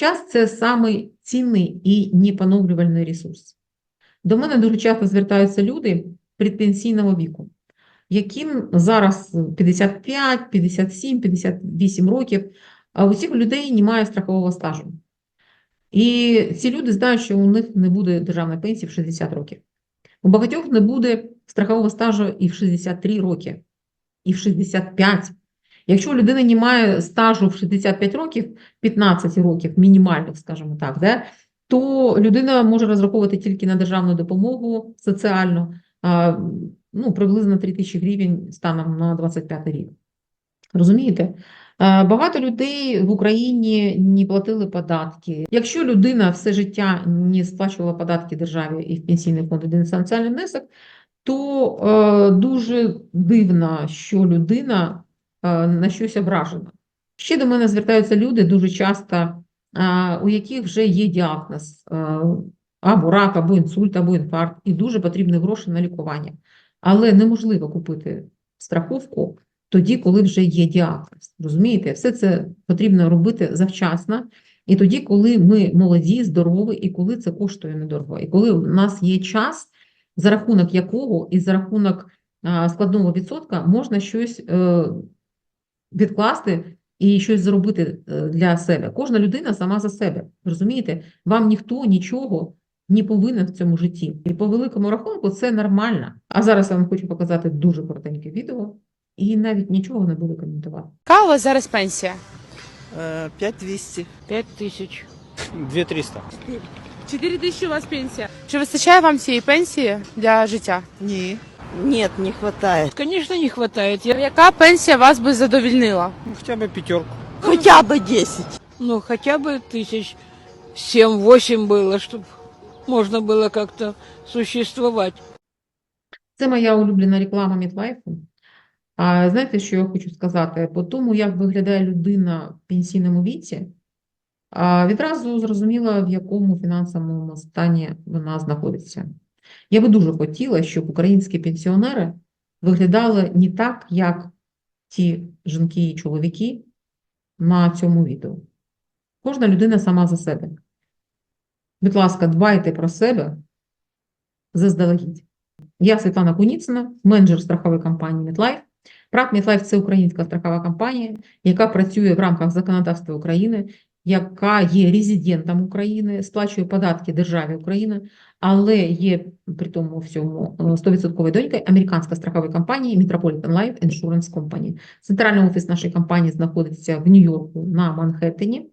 Час це самий цінний і непоновлювальний ресурс. До мене дуже часто звертаються люди предпенсійного віку, яким зараз 55, 57, 58 років, а у цих людей немає страхового стажу. І ці люди знають, що у них не буде державної пенсії в 60 років. У багатьох не буде страхового стажу і в 63 роки, і в 65. Якщо у людини немає стажу в 65 років, 15 років, мінімальних, скажімо так, да, то людина може розраховувати тільки на державну допомогу соціальну, ну, приблизно 3 тисячі гривень станом на 25 рік. Розумієте? Багато людей в Україні не платили податки. Якщо людина все життя не сплачувала податки державі і в пенсійний фонд єдиний соціальний внесок, то е, дуже дивно, що людина на щось ображена. Ще до мене звертаються люди дуже часто, е, у яких вже є діагноз е, або рак, або інсульт, або інфаркт, і дуже потрібні гроші на лікування. Але неможливо купити страховку тоді, коли вже є діагноз. Розумієте, все це потрібно робити завчасно, і тоді, коли ми молоді, здорові, і коли це коштує недорого, і коли у нас є час, за рахунок якого і за рахунок складного відсотка можна щось е, відкласти і щось зробити е, для себе. Кожна людина сама за себе. Розумієте, вам ніхто нічого не повинен в цьому житті. І по великому рахунку це нормально. А зараз я вам хочу показати дуже коротеньке відео і навіть нічого не буду коментувати. Яка у вас зараз пенсія? Э, 5200. Пять тысяч. 2300. 4 тисячі у вас пенсія. Чи вистачає вам цієї пенсії для життя? Не. Нет, не хватает. Конечно, не хватает. Я, Яка пенсія вас би задовільнила? Ну, хотя бы пятерку. Хотя бы 10. ну, хотя бы тысяч семь-восемь было, чтобы можно было как-то существовать. Це моя улюблена реклама Мітлайфу. А знаєте, що я хочу сказати? По тому, як виглядає людина в пенсійному віці, а, відразу зрозуміла, в якому фінансовому стані вона знаходиться. Я би дуже хотіла, щоб українські пенсіонери виглядали не так, як ті жінки і чоловіки на цьому відео. Кожна людина сама за себе. Будь ласка, дбайте про себе заздалегідь. Я Світлана Куніцина, менеджер страхової компанії MetLife. ПРАК MetLife – це українська страхова компанія, яка працює в рамках законодавства України, яка є резидентом України, сплачує податки державі України, але є при тому всьому е, 100% донькою американська страхової компанії Metropolitan Life Insurance Company. Центральний офіс нашої компанії знаходиться в Нью-Йорку на Манхеттені.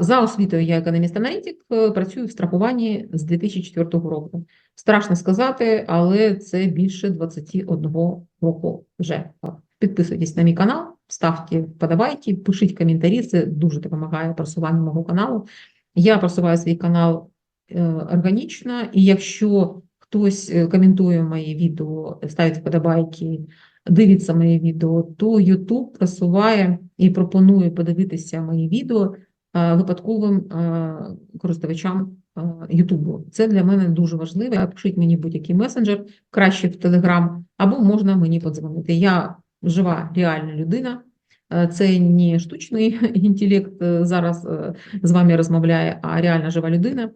За освітою я економіст-аналітик, е, працюю в страхуванні з 2004 року. Страшно сказати, але це більше 21 року вже. Підписуйтесь на мій канал, ставте вподобайки, пишіть коментарі, це дуже допомагає просуванню мого каналу. Я просуваю свій канал е, органічно, і якщо хтось е, коментує мої відео, ставить вподобайки, дивиться мої відео, то YouTube просуває і пропонує подивитися мої відео е, випадковим користувачам YouTube. Це для мене дуже важливо. Пишіть мені будь-який месенджер, краще в Telegram, або можна мені подзвонити. Я жива, реальна людина. Е, Це не штучний інтелект е, зараз е, з вами розмовляє, а реальна жива людина.